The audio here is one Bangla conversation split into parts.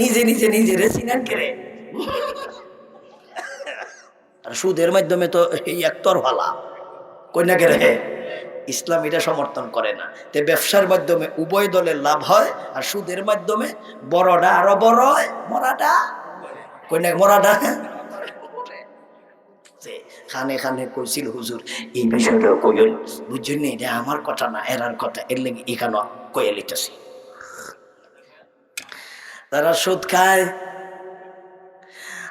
নিজে নিজে নিজে রে সুদের মাধ্যমে তো এই একতর ভালা কন্যা কেড়ে? ইসলাম এটা সমর্থন করে না। তে ব্যবসার মাধ্যমে উভয় দলের লাভ হয়, আর সুদের মাধ্যমে বড়টা আরও বড় হয়, মরাটা। কন্যা মরাটা? যে খানে খানে কইছিল, হুজুর, এই বিষয়টা কইল বুঝছেন এটা আমার কথা না, এরার কথা, এর লেগে এখানে কয়ে লিতেছি তারা সুদ খায়।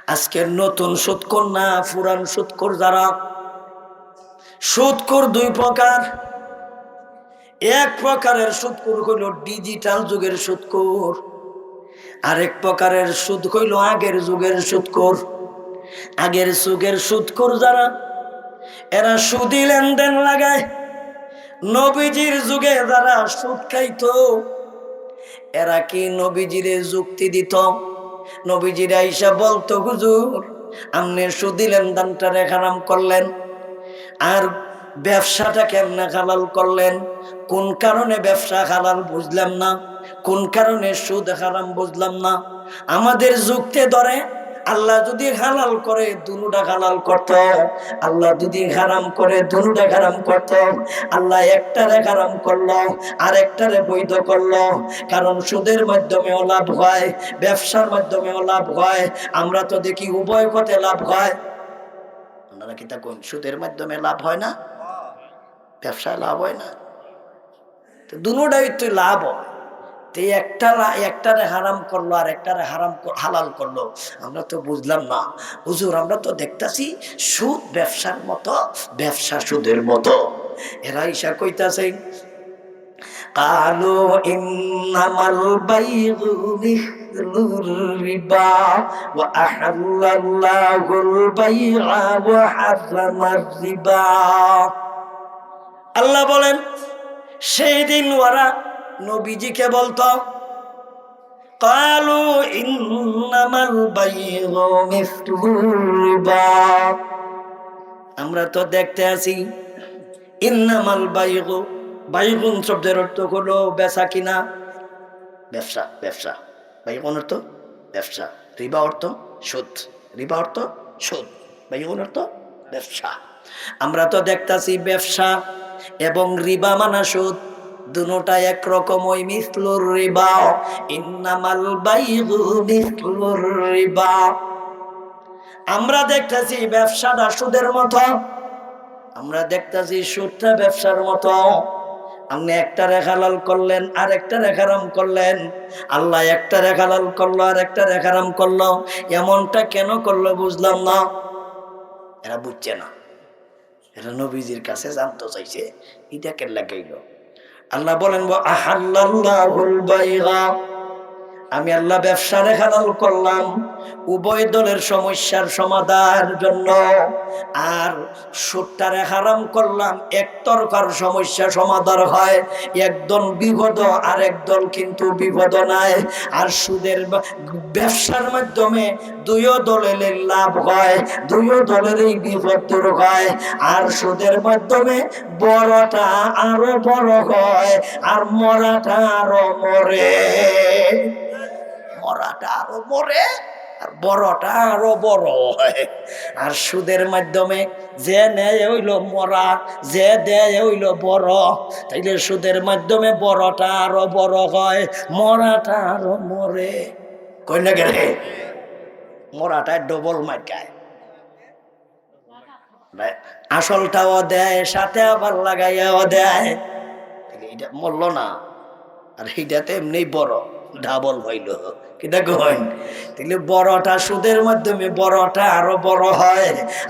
আজকের নতুন সুদকর না পুরান সুদকর যারা। সুদকর দুই প্রকার। এক প্রকারের সুদকর হইল ডিজিটাল যুগের সুদকর আরেক প্রকারের সুদ হইল আগের যুগের সুদকর আগের যুগের সুদকর যারা, এরা সুদি লেনদেন লাগায়। নবীজির যুগে যারা সুদ খাইতো, এরা কি নবীজিরে যুক্তি দিত? নবীজিরা আইসা বলতো, হুজুর, আপনি সুদি লেনদেনটা রেখারাম করলেন। আর ব্যবসাটা কেমনে হালাল করলেন? কোন কারণে ব্যবসা হালাল বুঝলাম না, কোন কারণে সুদ হারাম বুঝলাম না। আমাদের যুক্তে ধরে আল্লাহ যদি হালাল করে, দুনুটা হালাল করত। আল্লাহ যদি হারাম করে, দুনুটা হারাম করত। আল্লাহ একটারে হারাম করল আর একটারে বৈধ করল। কারণ সুদের মাধ্যমেও লাভ হয়, ব্যবসার মাধ্যমেও লাভ হয়। আমরা তো দেখি উভয় পথে লাভ হয়। আপনারা কি কোন সুদের মাধ্যমে লাভ হয় না? ব্যবসায় লাভ হয় না? তো দুটাই তো লাভ হয়। তো এই একটা লা- একটারে হারাম করলো আর একটারে হারাম ক- হালাল করলো আমরা তো বুঝলাম না হুজুর আমরা তো দেখতাছি সুদ ব্যবসার মতো ব্যবসা সুদের মতো এরা ইসা কইতাছে قالوا إنما البيع مثل الربا وأحل الله البيع وحرم الربا আল্লাহ বলেন সেই দিন ওরা নবীজিকে বলতো? কালু আমরা তো দেখতে আছি, ইন্নামাল বাইগু। বাইগুন শব্দের অর্থ হলো বেচা কিনা। ব্যবসা ব্যবসা। বাইগুন অর্থ ব্যবসা। রিবা অর্থ সুদ। রিবা অর্থ সুদ। বাইগুন অর্থ ব্যবসা। আমরা তো দেখতাছি ব্যবসা এবং রিবা মানা সুদ। দুটা একরকম ওই মিসলুর রিবা। ইন্নামাল বাইগু মিসলুর রিবা। আমরা দেখতেছি ব্যবসাটা সুদের মতো। আমরা দেখতেছি সুদটা ব্যবসার মতো। আপনি একটা রেখালাল করলেন আর একটা রেখারাম করলেন। আল্লাহ একটা রেখালাল করল আর একটা রেখারাম করল। এমনটা কেন করল বুঝলাম না। এরা বুঝছে না। এরা নবীজির কাছে জানতে চাইছে, এটা কেন লাগাইল আল্লাহ বলেন আহাল্লাহুল বাইগা আমি আল্লাহ ব্যবসা রেখালাল করলাম। উভয় দলের সমস্যার সমাধানের জন্য। আর সুদটারে হারাম করলাম একতরফার সমস্যা সমাধান হয়। একদল বিপদ আর একদল কিন্তু বিপদ নাই। আর সুদের ব্যবসার মাধ্যমে দুইও দলের লাভ হয়, দুইও দলেরই বিপদ দূর হয়। আর সুদের মাধ্যমে বড়টা আরও বড় হয়, আর মরাটা আরও মরে। মরাটা আরও মরে, আর বড়টা আরও বড় হয়। আর সুদের মাধ্যমে যে নেয় হইল মরা, যে দেয় হইল বড়, তাইলে সুদের মাধ্যমে বড়টা আরও বড় হয়, মরাটা আরও মরে। কই না গেলে? মরাটা ডবল মার আসলটাও দেয়, সাথে আবার লাগাইয়াও দেয়। এটা মরল না, আর এইটাতে এমনি বড়। ডাবল হইল। কিটা কইন তাহলে বড়টা সুদের মাধ্যমে, বড়টা আরও বড় হয়,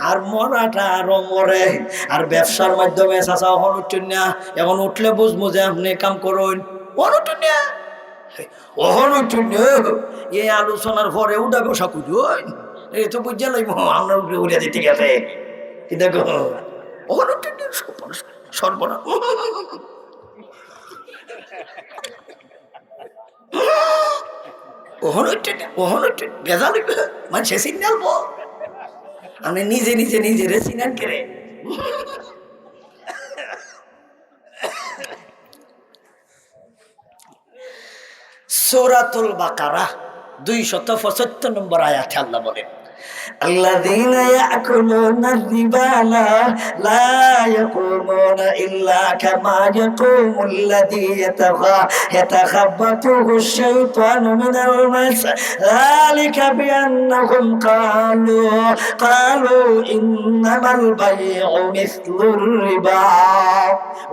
আর মরাটা আরও মরে। আর ব্যবসার মাধ্যমে, চাচা এখন উঠছেন এখন উঠলে বুঝব যে আপনি কাম করুন। ওহন উঠুন না। উঠুন এই আলোচনার পরে উঠা বসা খুঁজুন এই তো বুঝে লাইব, আমরা উঠে উড়ে দিতে গেছে। কি দেখো? ওহন উঠুন না। ওহনইটে ওহনইটে নিজে নিজে নিজেরে সিগন্যাল করে। সৌরাতুল বাকারা দুই শত পঁচাত্তর নম্বর আয়া আল্লাহ বলেন الذين يأكلون الربا لا, لا يقومون إلا كما يقوم الذي يتخ- يتخبطه الشيطان من المس ذلك بأنهم قالوا قالوا إنما البيع مثل الربا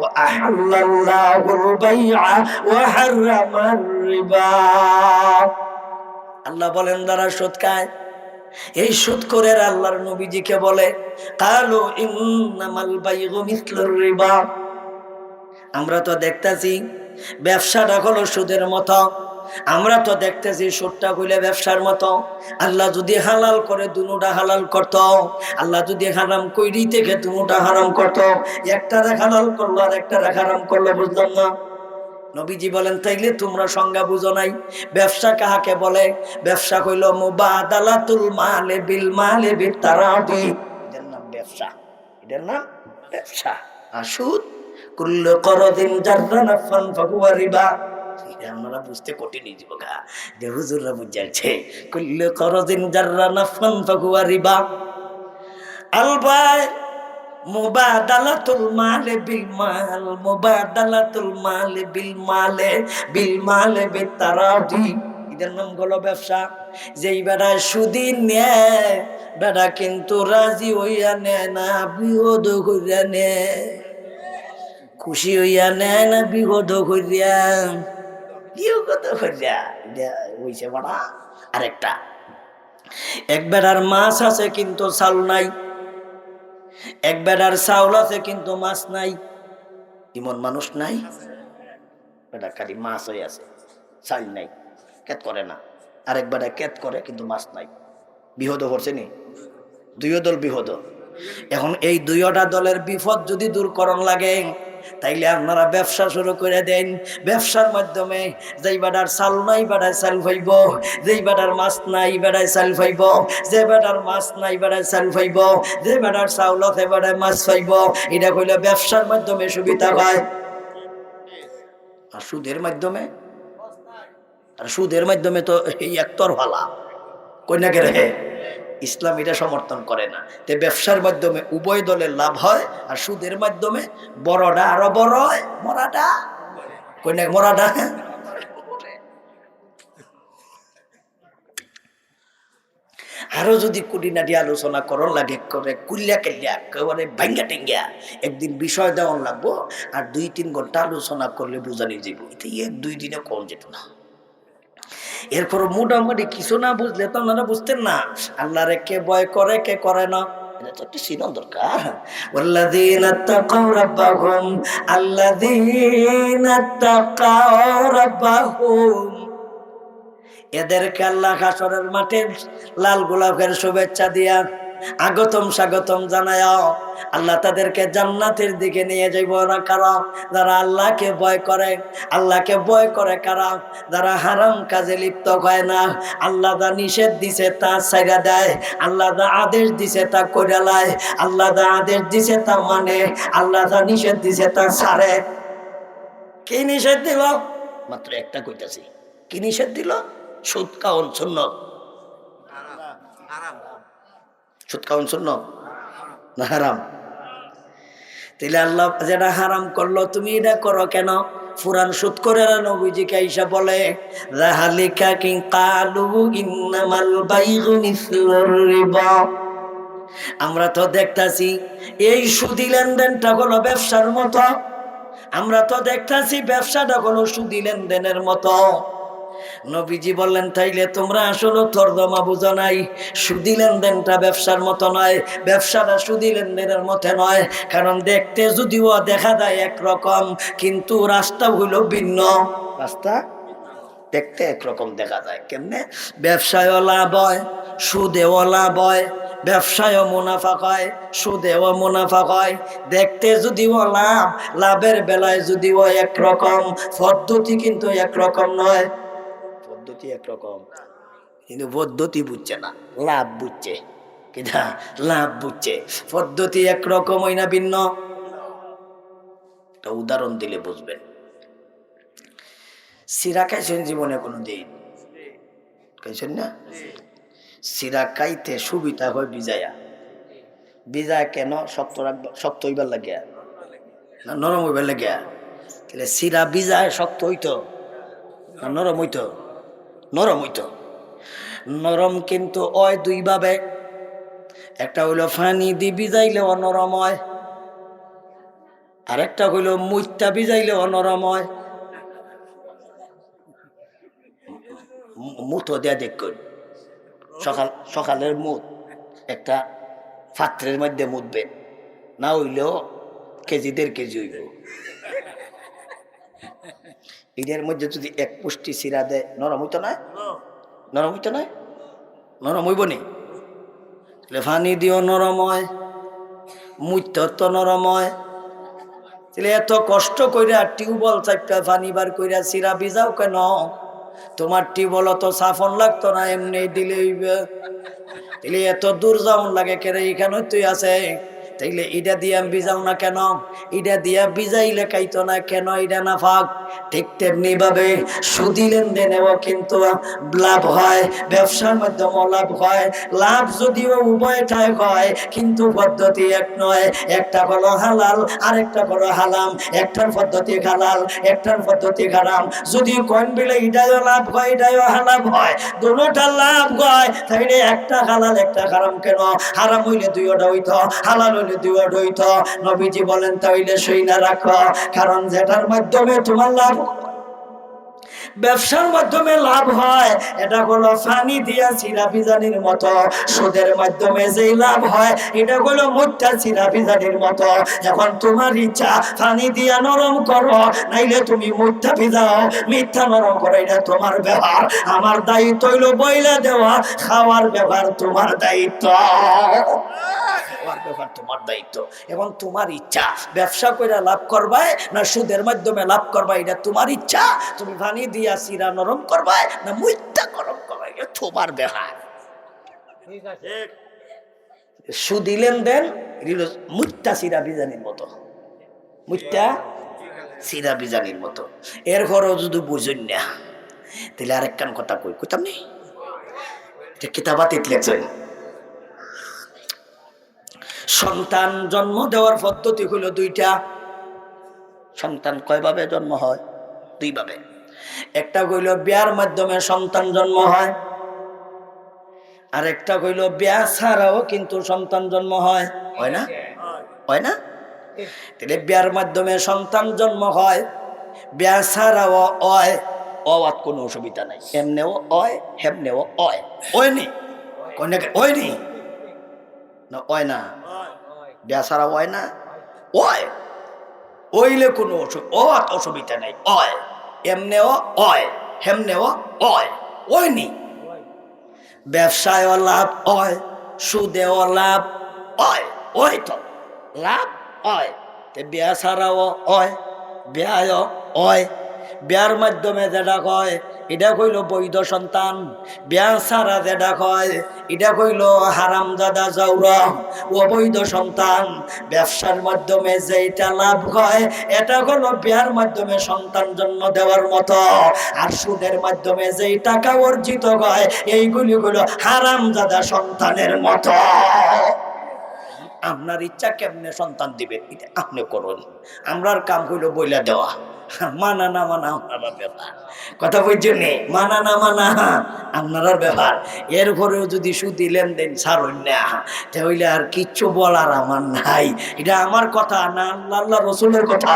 وأحل الله البيع وحرم الربا আল্লাহ বলেন যারা সুদ খায় এই সুদ করে আল্লাহর নবীজিকে বলে, কালো আমরা তো দেখতেছি ব্যবসাটা হলো সুদের মতো। আমরা তো দেখতেছি সুদটা হইলে ব্যবসার মতো। আল্লাহ যদি হালাল করে দুনুটা হালাল করত, আল্লাহ যদি হারাম কইরি থেকে দুনুটা হারাম করত, একটা হালাল করল আর একটা হারাম করল, বুঝলাম না। নবীজি বলেন, তাইলে তোমরা সংজ্ঞা বুঝো নাই। ব্যবসা কাহাকে বলে? ব্যবসা কইল, মুবাদালাতুল মালে বিল মালে বিতারাবি এটার নাম ব্যবসা। এটার নাম ব্যবসা। আর সুদ কুল্লু করদিন জাররা নাফান ফাহুয়া রিবা। আপনারা বুঝতে কঠিনই জীবকা যে হুজুররা বুঝাইছে, কুল্লু করদিন জাররা নাফান ফাহুয়া রিবা। আলবায় মুবাদালাতুল মালে বিল মাল, মুবাদালাতুল মালে বিল মালে বিল মালে বিতারাদি এদের নাম হলো ব্যবসা। যেই বেড়া সুদি নেয়, বেড়া কিন্তু রাজি হইয়া নেয় না বিহদ কইরা নেয়। খুশি হইয়া নেয় না বিহদ কইরা। বিহদ এটা হইছে বড়া। আরেকটা, এক বেড়ার মাছ আছে কিন্তু চাল নাই। এক বেড়ার চাউল আছে, কিন্তু মাছ নাই। ইমন মানুষ নাই? বেটা খালি মাছ হয়ে আছে, চাল নাই কেত করে না। আরেক বেটা কেত করে, কিন্তু মাছ নাই। বিহদ করছে নি? দুইও দল বিহদ। এখন এই দুইটা দলের বিপদ যদি দূর দূরকরণ লাগে তাইলে আপনারা ব্যবসা শুরু করে দেন। ব্যবসার মাধ্যমে যেই বেটার চাল নাই বেড়ায় চাল ফাইব যেই বেটার মাছ নাই বেড়ায় চাল ফাইব যে বেটার মাছ নাই বেড়ায় চাল ফাইব যে বেটার চাউল আছে বেড়ায় মাছ ফাইব এটা কইলে ব্যবসার মাধ্যমে সুবিধা পায়। আর সুদের মাধ্যমে? আর সুদের মাধ্যমে তো এই একতর ভালা কন্যাকে রে? ইসলাম এটা সমর্থন করে না। তে ব্যবসার মাধ্যমে উভয় দলের লাভ হয় আর সুদের মাধ্যমে বড়টা আরও বড় হয়, মরাটা? কন্যাক মরাটা? আরও যদি কুটিনাটি আলোচনা করন লাগে, করে কুল্লা কেল্লা, একেবারে ভাঙ্গা টেঙ্গা, একদিন বিষয় দেওয়ান লাগবো, আর দুই তিন ঘণ্টা আলোচনা করলে বোঝানি যাইব। এটা এক দুই দিনে কম যেত না। এরপর মোটামুটি কিছু না বুঝলে তো আপনারা বুঝতেন না। আল্লাহরে কে বয় করে, কে করে না? দরকার। এদেরকে আল্লাহ হাসরের মাঠে লাল গোলাপের শুভেচ্ছা দিয়া আগতম স্বাগতম জানায় আল্লাহ তাদেরকে জান্নাতের দিকে নিয়ে যাইব না কারা যারা আল্লাহকে ভয় করে, আল্লাহকে ভয় করে কারা যারা হারাম কাজে লিপ্ত হয় না। আল্লাহ দা নিষেধ দিছে তা ছাইরা দেয়, আল্লাহ দা আদেশ দিছে তা কইরা লায়, আল্লাহ দা আদেশ দিছে তা মানে আল্লাহ দা নিষেধ দিছে তা ছাড়ে। কি নিষেধ দিল? মাত্র একটা কইতাছি। কি নিষেধ দিল? সুদ কাউন শূন্য সুদ কাউন শূন্য না হারাম? তাহলে আল্লাহ যেটা হারাম করল, তুমি এটা করো কেন? ফুরান সুদ করে বলে আমরা তো দেখতাছি, এই সুদি লেনদেনটা হলো ব্যবসার মতো। আমরা তো দেখতাছি ব্যবসাটা হলো সুদি লেনদেনের মতো। নবীজি বললেন তাইলে তোমরা আসলে তর্জমা বুঝো নাই। সুদি লেনদেনটা ব্যবসার মতো নয় ব্যবসাটা সুদি লেনদেনের মতো নয়। কারণ দেখতে যদিও দেখা যায় একরকম কিন্তু রাস্তা হইল ভিন্ন। রাস্তা দেখতে একরকম দেখা যায় কেমনে? ব্যবসায়ও লাভ হয় সুদেও লাভ হয় ব্যবসায়ও মুনাফা হয় সুদেও মুনাফা হয়। দেখতে যদিও লাভ লাভের বেলায় যদিও একরকম পদ্ধতি কিন্তু একরকম নয়। পদ্ধতি একরকম। কিন্তু পদ্ধতি বুঝছে না, লাভ বুঝছে। কিনা লাভ বুঝছে, পদ্ধতি একরকম হয় না ভিন্ন। উদাহরণ দিলে বুঝবেন সিরা খাইছেন জীবনে কোনো দিন খাইছেন না? সিরা খাইতে সুবিধা হয় বিজায়া। বিজা কেন? শক্ত রাখবা শক্ত হইবার লাগিয়া না নরম হইবার লাগিয়া তাহলে সিরা বিজায় শক্ত হইতো? না নরম হইতো? নরম হইতো। নরম কিন্তু অয় দুইভাবে। একটা হইল ফানি দি বিজাইলে অনরম হয় আর একটা হইল মুইতা বিজাইলে অনরম হয়। মুতো দেয়া দেখুন সকাল, সকালের মুদ, একটা পাত্রের মধ্যে মুদবে। না হইলেও কেজি দেড় কেজি হইব। এদের মধ্যে যদি এক পুষ্টি সিরা দেয়, নরম হইতো না? নরম হইতো না? নরম হইব নি? ফানি দিও নরম হয় মুইত তো নরম হয়। তাহলে এত কষ্ট কইরা টিউবল চারটা পানি বার কইরা সিরা ভিজাও কেন? তোমার টিউবল তো সাফন লাগতো না, এমনি দিলে এত দূর যাওন লাগে কেরে এখানে তুই আছে? তাইলে ইটা দিয়া ভিজাও না কেন? ইটা দিয়া ভিজাইলে কাইতো না কেন ইটা না ফাঁক ঠিক তেমনি ভাবে সুদি লেনদেনেও কিন্তু লাভ হয়, ব্যবসার মাধ্যমে লাভ হয়। লাভ যদিও উভয়টাই হয়, কিন্তু পদ্ধতি এক নয়। একটা হলো হালাল, আরেকটা হলো হালাম। একটার পদ্ধতি হালাল, একটার পদ্ধতি হারাম। যদি কোন বিলে ইটাও লাভ হয় এটাও হালাম হয়, দুটোটা লাভ হয়, তাইলে একটা হালাল, একটা হারাম কেন? হারাম হইলে দুইটা হইতো, হালাল হইলে দুইটা হইতো নবীজি বলেন, তাইলে সই না রাখো। কারণ যেটার মাধ্যমে তোমার লাভ, ব্যবসার মাধ্যমে লাভ হয়, এটা হলো ফানি দিয়া চিরাপিজানির মতো। সুদের মাধ্যমে যেই লাভ হয়, এটা হলো মুঠা চিরাপিজানির মতো। এখন তোমার ইচ্ছা, ফানি দিয়া নরম করো, নাইলে তুমি মুঠা ভিজাও, মিথ্যা নরম করো, এটা তোমার ব্যবহার। আমার দায়িত্ব হইল বইলা দেওয়া, খাওয়ার ব্যবহার তোমার দায়িত্ব। তোমার দায়িত্ব এবং তোমার ইচ্ছা। ব্যবসা করে লাভ করবাই না সুদের মাধ্যমে লাভ করবা এটা তোমার ইচ্ছা। তুমি পানি দিয়া সিরা নরম করবাই না মুইত্যা গরম করবাই? এটা তোমার ব্যাপার সুদি লেনদেন মুত্যা সিরা বিজানির মতো। মুত্যা সিরা বিজানির মতো। এর ঘরও যদি বুঝুন না তাহলে আরেকখান কথা কই কইতাম নি? এটা কিতাবাত লেখছেন সন্তান জন্ম দেওয়ার পদ্ধতি হলো দুইটা। সন্তান কয়ভাবে জন্ম হয়? দুইভাবে। একটা কইল বিয়ার মাধ্যমে সন্তান জন্ম হয় আর একটা কইল বিয়া ছাড়াও কিন্তু সন্তান জন্ম হয়। হয় না? হয় না? তাহলে বিয়ার মাধ্যমে সন্তান জন্ম হয়, বিয়া ছাড়াও হয় অওয়াত কোনো অসুবিধা নাই। এমনেও অয়, হেমনেও অয়। ওই নি? কন্যাকে ওই নি? ওয় না। বেসারা ওয় না? ওয় ওইলে কোনো অত অসুবিধা নাই। অয় এমনেও অয় হেমনেও অয় ওই নি ব্যবসায় লাভ অয় সুদেও লাভ অয় ওই তো লাভ অয় ছাড়াও অয় বিয়ায় অয় বিয়ার মাধ্যমে যেটা কয়, এটা কইল বৈধ সন্তান। বিয়া ছাড়া যেটা কয়, এটা কইল হারাম দাদা যাওরা অবৈধ সন্তান। ব্যবসার মাধ্যমে যেটা লাভ হয়, এটা হলো বিয়ার মাধ্যমে সন্তান জন্ম দেওয়ার মতো। আর সুদের মাধ্যমে যেই টাকা অর্জিত হয়, এইগুলি হলো হারাম দাদা সন্তানের মতো। আপনার ইচ্ছা কেমনে সন্তান দিবে এটা আপনি করুন। আমরার কাম হইল বইলা দেওয়া। মানা না মানা আপনার ব্যাপার। কথা বলছেন নে? মানা না মানা আপনার ব্যাপার। এরপরেও যদি সুদি লেনদেন ছাড়ুন না তাহলে আর কিচ্ছু বলার আমার নাই। এটা আমার কথা না আল্লাহ আল্লাহ রসুলের কথা।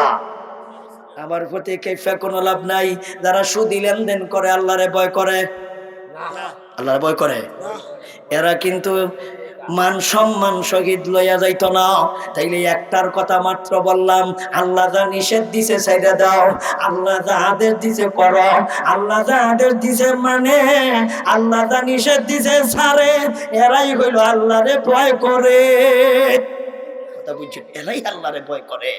আমার প্রতি কেফা কোনো লাভ নাই। যারা সুদি লেনদেন করে আল্লাহরে ভয় করে। আল্লাহরে ভয় করে? এরা কিন্তু মান সম্মান শহীদ লইয়া যাইত না। তাইলে একটার কথা মাত্র বললাম, আল্লাহ যা নিষেধ দিছে সাইডা দাও। আল্লাহ যা আদেশ দিছে কর। আল্লাহ যা আদেশ দিছে মানে আল্লাহ যা নিষেধ দিছে সারে এরাই হইল আল্লাহরে ভয় করে। কথা এরাই আল্লাহরে ভয় করে।